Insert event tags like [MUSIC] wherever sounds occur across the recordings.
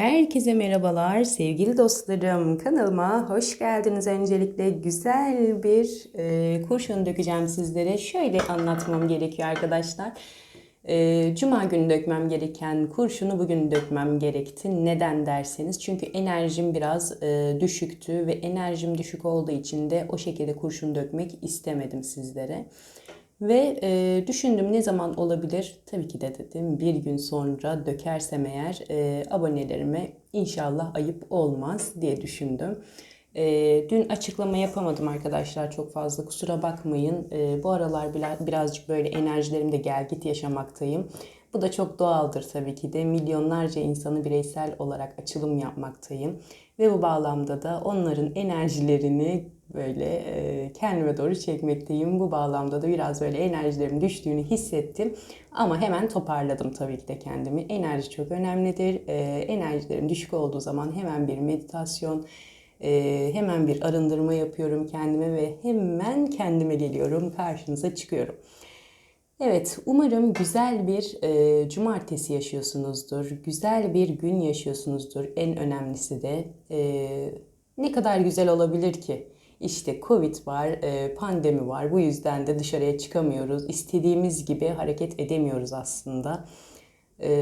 Herkese merhabalar sevgili dostlarım. Kanalıma hoş geldiniz. Öncelikle güzel bir e, kurşun dökeceğim sizlere. Şöyle anlatmam gerekiyor arkadaşlar. E, Cuma günü dökmem gereken kurşunu bugün dökmem gerekti. Neden derseniz çünkü enerjim biraz e, düşüktü ve enerjim düşük olduğu için de o şekilde kurşun dökmek istemedim sizlere. Ve e, düşündüm ne zaman olabilir? Tabii ki de dedim bir gün sonra dökersem eğer e, abonelerime inşallah ayıp olmaz diye düşündüm. E, dün açıklama yapamadım arkadaşlar çok fazla kusura bakmayın. E, bu aralar biraz, birazcık böyle enerjilerimde gel git yaşamaktayım. Bu da çok doğaldır tabii ki de. Milyonlarca insanı bireysel olarak açılım yapmaktayım. Ve bu bağlamda da onların enerjilerini böyle e, kendime doğru çekmekteyim. Bu bağlamda da biraz böyle enerjilerim düştüğünü hissettim. Ama hemen toparladım tabii ki de kendimi. Enerji çok önemlidir. E, enerjilerim düşük olduğu zaman hemen bir meditasyon, e, hemen bir arındırma yapıyorum kendime ve hemen kendime geliyorum, karşınıza çıkıyorum. Evet, umarım güzel bir e, cumartesi yaşıyorsunuzdur. Güzel bir gün yaşıyorsunuzdur. En önemlisi de e, ne kadar güzel olabilir ki? İşte Covid var, e, pandemi var. Bu yüzden de dışarıya çıkamıyoruz. İstediğimiz gibi hareket edemiyoruz aslında. E,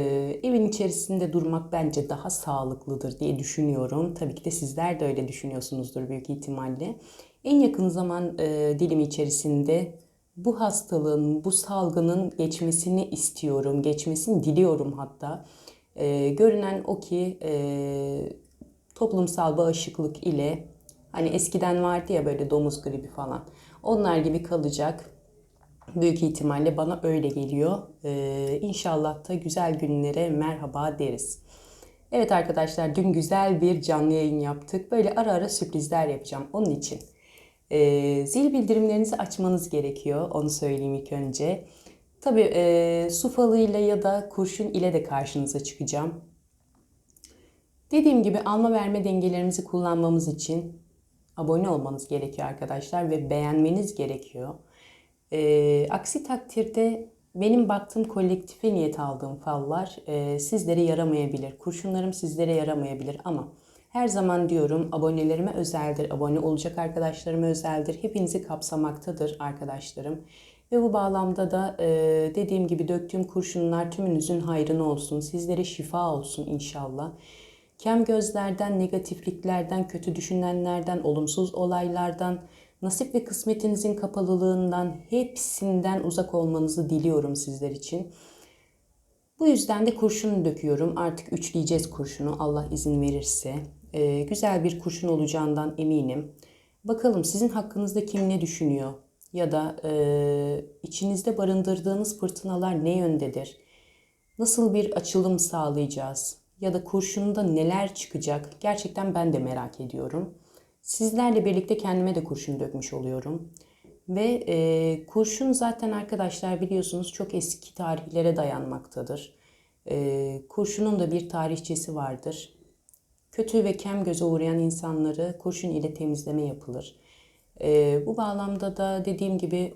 evin içerisinde durmak bence daha sağlıklıdır diye düşünüyorum. Tabii ki de sizler de öyle düşünüyorsunuzdur büyük ihtimalle. En yakın zaman e, dilimi içerisinde bu hastalığın, bu salgının geçmesini istiyorum, geçmesini diliyorum hatta. E, görünen o ki toplumsal bağışıklık ile hani eskiden vardı ya böyle domuz gribi falan. Onlar gibi kalacak. Büyük ihtimalle bana öyle geliyor. Ee, inşallah da güzel günlere merhaba deriz. Evet arkadaşlar dün güzel bir canlı yayın yaptık. Böyle ara ara sürprizler yapacağım onun için. E, zil bildirimlerinizi açmanız gerekiyor. Onu söyleyeyim ilk önce. Tabii e, su falıyla ya da kurşun ile de karşınıza çıkacağım. Dediğim gibi alma verme dengelerimizi kullanmamız için abone olmanız gerekiyor arkadaşlar ve beğenmeniz gerekiyor. E, aksi takdirde benim baktığım kolektife niyet aldığım fallar e, sizlere yaramayabilir. Kurşunlarım sizlere yaramayabilir ama her zaman diyorum abonelerime özeldir, abone olacak arkadaşlarıma özeldir. Hepinizi kapsamaktadır arkadaşlarım. Ve bu bağlamda da e, dediğim gibi döktüğüm kurşunlar tümünüzün hayrına olsun. Sizlere şifa olsun inşallah. Kem gözlerden, negatifliklerden, kötü düşünenlerden, olumsuz olaylardan, nasip ve kısmetinizin kapalılığından hepsinden uzak olmanızı diliyorum sizler için. Bu yüzden de kurşun döküyorum. Artık üçleyeceğiz kurşunu Allah izin verirse e, güzel bir kurşun olacağından eminim. Bakalım sizin hakkınızda kim ne düşünüyor? Ya da e, içinizde barındırdığınız fırtınalar ne yöndedir? Nasıl bir açılım sağlayacağız? Ya da kurşunda neler çıkacak? Gerçekten ben de merak ediyorum. Sizlerle birlikte kendime de kurşun dökmüş oluyorum. Ve e, kurşun zaten arkadaşlar biliyorsunuz çok eski tarihlere dayanmaktadır. E, kurşunun da bir tarihçesi vardır. Kötü ve kem göze uğrayan insanları kurşun ile temizleme yapılır. E, bu bağlamda da dediğim gibi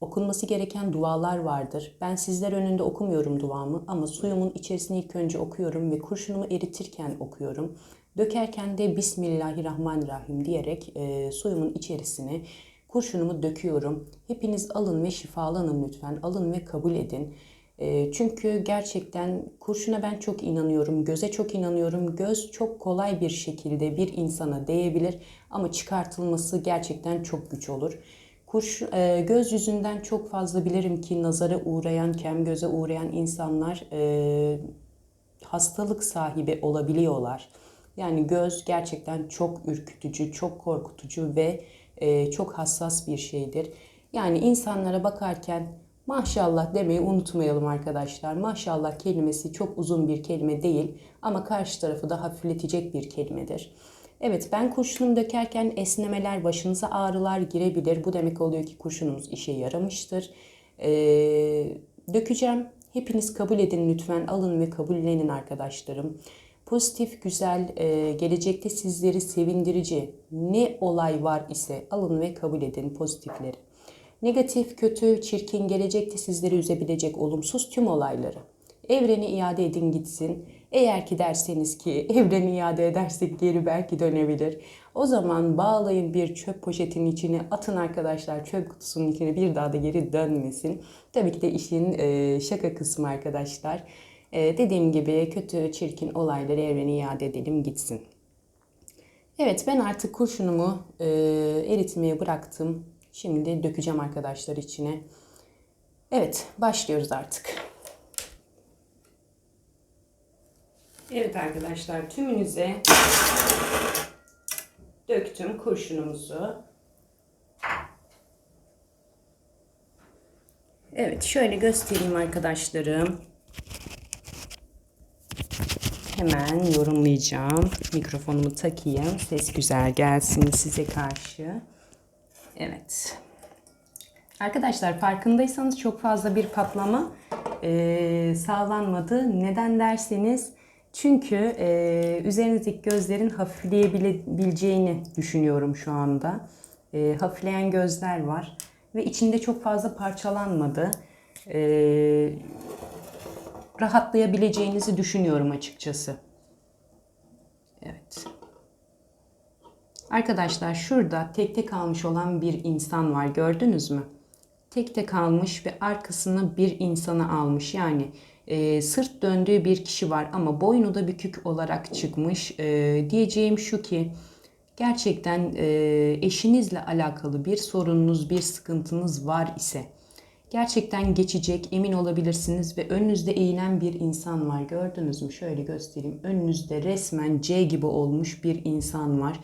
okunması gereken dualar vardır. Ben sizler önünde okumuyorum duamı ama suyumun içerisini ilk önce okuyorum ve kurşunumu eritirken okuyorum. Dökerken de Bismillahirrahmanirrahim diyerek e, suyumun içerisine kurşunumu döküyorum. Hepiniz alın ve şifalanın lütfen. Alın ve kabul edin. E, çünkü gerçekten kurşuna ben çok inanıyorum, göze çok inanıyorum. Göz çok kolay bir şekilde bir insana değebilir ama çıkartılması gerçekten çok güç olur. Kurş, e, göz yüzünden çok fazla bilirim ki nazara uğrayan, kem göze uğrayan insanlar e, hastalık sahibi olabiliyorlar. Yani göz gerçekten çok ürkütücü, çok korkutucu ve e, çok hassas bir şeydir. Yani insanlara bakarken Maşallah demeyi unutmayalım arkadaşlar. Maşallah kelimesi çok uzun bir kelime değil ama karşı tarafı da hafifletecek bir kelimedir. Evet ben kurşunumu dökerken esnemeler, başınıza ağrılar girebilir. Bu demek oluyor ki kurşunumuz işe yaramıştır. Ee, dökeceğim. Hepiniz kabul edin lütfen. Alın ve kabullenin arkadaşlarım. Pozitif, güzel, e, gelecekte sizleri sevindirici ne olay var ise alın ve kabul edin pozitifleri. Negatif, kötü, çirkin, gelecekte sizleri üzebilecek olumsuz tüm olayları. Evrene iade edin gitsin. Eğer ki derseniz ki [LAUGHS] evreni iade edersek geri belki dönebilir. O zaman bağlayın bir çöp poşetinin içine atın arkadaşlar çöp kutusunun içine bir daha da geri dönmesin. Tabii ki de işin e, şaka kısmı arkadaşlar. E, dediğim gibi kötü çirkin olayları evrene iade edelim gitsin. Evet ben artık kurşunumu e, eritmeye bıraktım. Şimdi dökeceğim arkadaşlar içine. Evet başlıyoruz artık. Evet arkadaşlar tümünüze döktüm kurşunumuzu. Evet şöyle göstereyim arkadaşlarım. Hemen yorumlayacağım. Mikrofonumu takayım. Ses güzel gelsin size karşı. Evet. Arkadaşlar farkındaysanız çok fazla bir patlama e, sağlanmadı. Neden derseniz çünkü e, üzerinizdeki gözlerin hafifleyebileceğini düşünüyorum şu anda. E, hafifleyen gözler var ve içinde çok fazla parçalanmadı. E, rahatlayabileceğinizi düşünüyorum açıkçası. Evet. Arkadaşlar şurada tekte kalmış olan bir insan var gördünüz mü? Tekte kalmış ve arkasına bir insanı almış. Yani e, sırt döndüğü bir kişi var ama boynu da bükük olarak çıkmış. E, diyeceğim şu ki gerçekten e, eşinizle alakalı bir sorununuz, bir sıkıntınız var ise gerçekten geçecek emin olabilirsiniz ve önünüzde eğilen bir insan var. Gördünüz mü? Şöyle göstereyim. Önünüzde resmen C gibi olmuş bir insan var.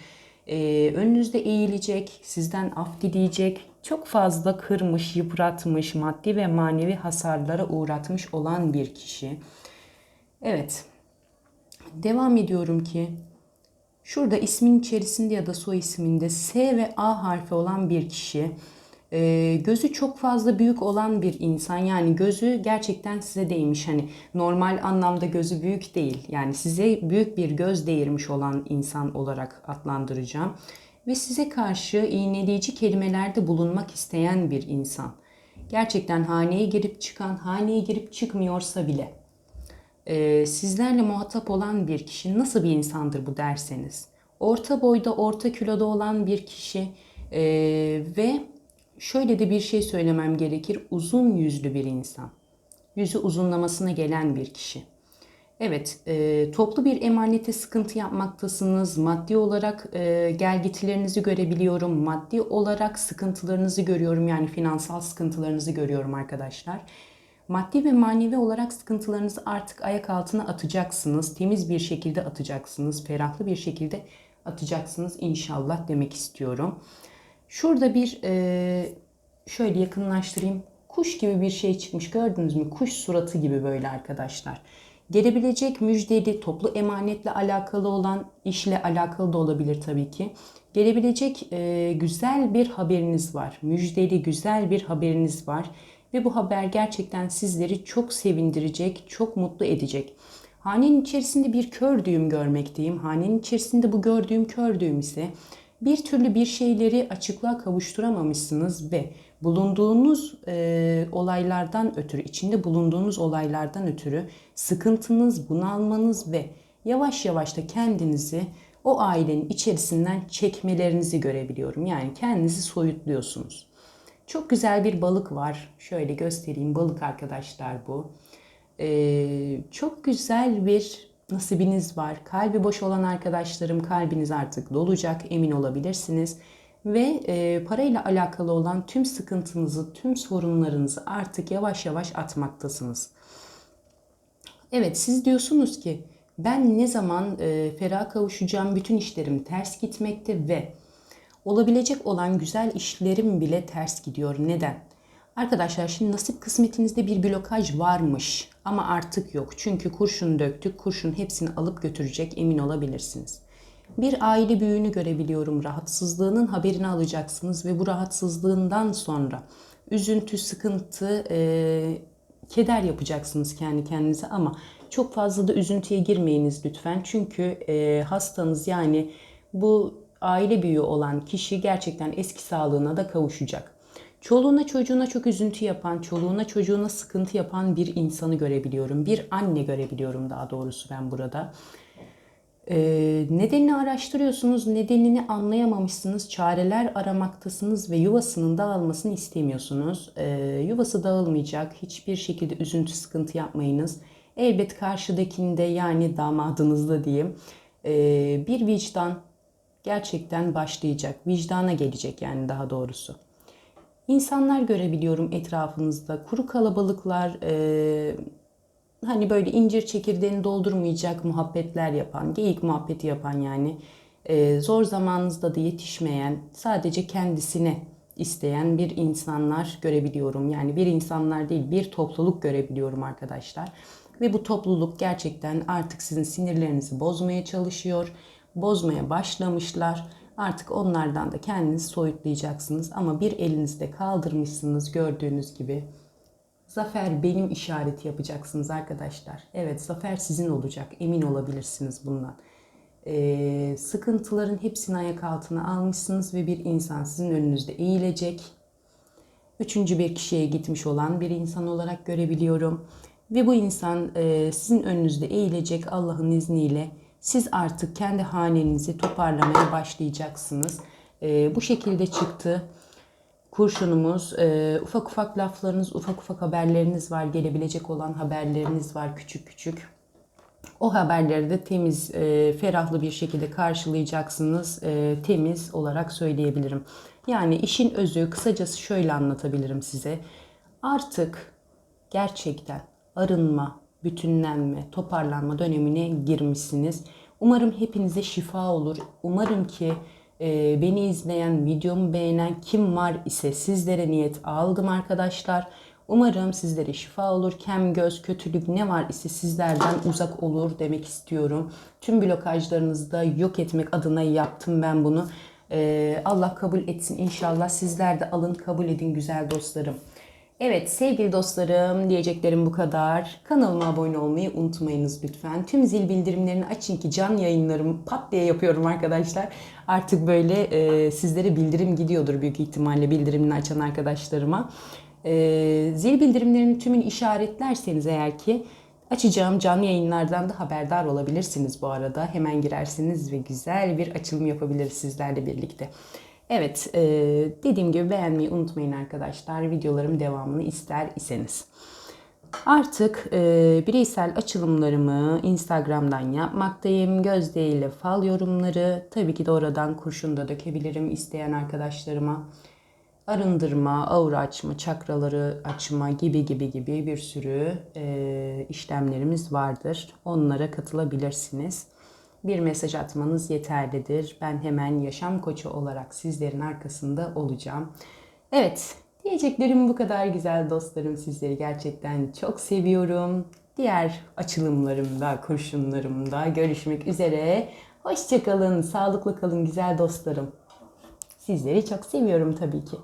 Ee, önünüzde eğilecek, sizden af dileyecek, çok fazla kırmış, yıpratmış, maddi ve manevi hasarlara uğratmış olan bir kişi. Evet. Devam ediyorum ki şurada ismin içerisinde ya da soy isminde S ve A harfi olan bir kişi e, gözü çok fazla büyük olan bir insan yani gözü gerçekten size değmiş hani normal anlamda gözü büyük değil yani size büyük bir göz değirmiş olan insan olarak adlandıracağım ve size karşı iğneleyici kelimelerde bulunmak isteyen bir insan. Gerçekten haneye girip çıkan, haneye girip çıkmıyorsa bile e, sizlerle muhatap olan bir kişi nasıl bir insandır bu derseniz. Orta boyda, orta kiloda olan bir kişi e, ve şöyle de bir şey söylemem gerekir. Uzun yüzlü bir insan. Yüzü uzunlamasına gelen bir kişi. Evet, e, toplu bir emanete sıkıntı yapmaktasınız. Maddi olarak e, gelgitilerinizi görebiliyorum. Maddi olarak sıkıntılarınızı görüyorum. Yani finansal sıkıntılarınızı görüyorum arkadaşlar. Maddi ve manevi olarak sıkıntılarınızı artık ayak altına atacaksınız. Temiz bir şekilde atacaksınız. Ferahlı bir şekilde atacaksınız inşallah demek istiyorum. Şurada bir e, şöyle yakınlaştırayım. Kuş gibi bir şey çıkmış gördünüz mü? Kuş suratı gibi böyle arkadaşlar. Gelebilecek müjdeli toplu emanetle alakalı olan işle alakalı da olabilir tabii ki. Gelebilecek e, güzel bir haberiniz var. Müjdeli güzel bir haberiniz var. Ve bu haber gerçekten sizleri çok sevindirecek, çok mutlu edecek. Hanenin içerisinde bir kör düğüm görmekteyim. Hanenin içerisinde bu gördüğüm kör düğüm ise bir türlü bir şeyleri açıklığa kavuşturamamışsınız ve bulunduğunuz e, olaylardan ötürü, içinde bulunduğunuz olaylardan ötürü sıkıntınız, bunalmanız ve yavaş yavaş da kendinizi o ailenin içerisinden çekmelerinizi görebiliyorum. Yani kendinizi soyutluyorsunuz. Çok güzel bir balık var. Şöyle göstereyim. Balık arkadaşlar bu. Ee, çok güzel bir nasibiniz var. Kalbi boş olan arkadaşlarım kalbiniz artık dolacak emin olabilirsiniz. Ve e, parayla alakalı olan tüm sıkıntınızı, tüm sorunlarınızı artık yavaş yavaş atmaktasınız. Evet siz diyorsunuz ki ben ne zaman e, ferah kavuşacağım bütün işlerim ters gitmekte ve olabilecek olan güzel işlerim bile ters gidiyor. Neden? Arkadaşlar şimdi nasip kısmetinizde bir blokaj varmış ama artık yok. Çünkü kurşun döktük. Kurşun hepsini alıp götürecek emin olabilirsiniz. Bir aile büyüğünü görebiliyorum. Rahatsızlığının haberini alacaksınız ve bu rahatsızlığından sonra üzüntü, sıkıntı, e, keder yapacaksınız kendi kendinize ama çok fazla da üzüntüye girmeyiniz lütfen. Çünkü e, hastanız yani bu aile büyüğü olan kişi gerçekten eski sağlığına da kavuşacak. Çoluğuna çocuğuna çok üzüntü yapan, çoluğuna çocuğuna sıkıntı yapan bir insanı görebiliyorum. Bir anne görebiliyorum daha doğrusu ben burada. Ee, nedenini araştırıyorsunuz, nedenini anlayamamışsınız, çareler aramaktasınız ve yuvasının dağılmasını istemiyorsunuz. Ee, yuvası dağılmayacak, hiçbir şekilde üzüntü, sıkıntı yapmayınız. Elbet karşıdakinde yani damadınızda diyeyim ee, bir vicdan gerçekten başlayacak, vicdana gelecek yani daha doğrusu. İnsanlar görebiliyorum etrafınızda, kuru kalabalıklar, e, hani böyle incir çekirdeğini doldurmayacak muhabbetler yapan, geyik muhabbeti yapan yani e, zor zamanınızda da yetişmeyen, sadece kendisine isteyen bir insanlar görebiliyorum. Yani bir insanlar değil, bir topluluk görebiliyorum arkadaşlar. Ve bu topluluk gerçekten artık sizin sinirlerinizi bozmaya çalışıyor, bozmaya başlamışlar. Artık onlardan da kendinizi soyutlayacaksınız ama bir elinizde kaldırmışsınız gördüğünüz gibi. Zafer benim işareti yapacaksınız arkadaşlar. Evet zafer sizin olacak. Emin olabilirsiniz bundan. Ee, sıkıntıların hepsini ayak altına almışsınız ve bir insan sizin önünüzde eğilecek. Üçüncü bir kişiye gitmiş olan bir insan olarak görebiliyorum. Ve bu insan e, sizin önünüzde eğilecek Allah'ın izniyle. Siz artık kendi hanenizi toparlamaya başlayacaksınız. E, bu şekilde çıktı kurşunumuz. E, ufak ufak laflarınız, ufak ufak haberleriniz var. Gelebilecek olan haberleriniz var küçük küçük. O haberleri de temiz, e, ferahlı bir şekilde karşılayacaksınız. E, temiz olarak söyleyebilirim. Yani işin özü kısacası şöyle anlatabilirim size. Artık gerçekten arınma, bütünlenme, toparlanma dönemine girmişsiniz. Umarım hepinize şifa olur. Umarım ki e, beni izleyen, videomu beğenen kim var ise sizlere niyet aldım arkadaşlar. Umarım sizlere şifa olur. Kem, göz, kötülük ne var ise sizlerden uzak olur demek istiyorum. Tüm blokajlarınızı da yok etmek adına yaptım ben bunu. Ee, Allah kabul etsin inşallah. Sizler de alın kabul edin güzel dostlarım. Evet sevgili dostlarım diyeceklerim bu kadar. Kanalıma abone olmayı unutmayınız lütfen. Tüm zil bildirimlerini açın ki can yayınlarımı pat diye yapıyorum arkadaşlar. Artık böyle e, sizlere bildirim gidiyordur büyük ihtimalle bildirimini açan arkadaşlarıma. E, zil bildirimlerini tümünü işaretlerseniz eğer ki açacağım canlı yayınlardan da haberdar olabilirsiniz bu arada. Hemen girersiniz ve güzel bir açılım yapabiliriz sizlerle birlikte. Evet, e, dediğim gibi beğenmeyi unutmayın arkadaşlar. Videolarım devamını ister iseniz. Artık e, bireysel açılımlarımı Instagram'dan yapmaktayım. Gözde ile fal yorumları. Tabii ki de oradan kurşun da dökebilirim isteyen arkadaşlarıma. Arındırma, aura açma, çakraları açma gibi gibi gibi bir sürü e, işlemlerimiz vardır. Onlara katılabilirsiniz bir mesaj atmanız yeterlidir. Ben hemen yaşam koçu olarak sizlerin arkasında olacağım. Evet, diyeceklerim bu kadar güzel dostlarım. Sizleri gerçekten çok seviyorum. Diğer açılımlarımda, kurşunlarımda görüşmek üzere. Hoşçakalın, sağlıklı kalın güzel dostlarım. Sizleri çok seviyorum tabii ki.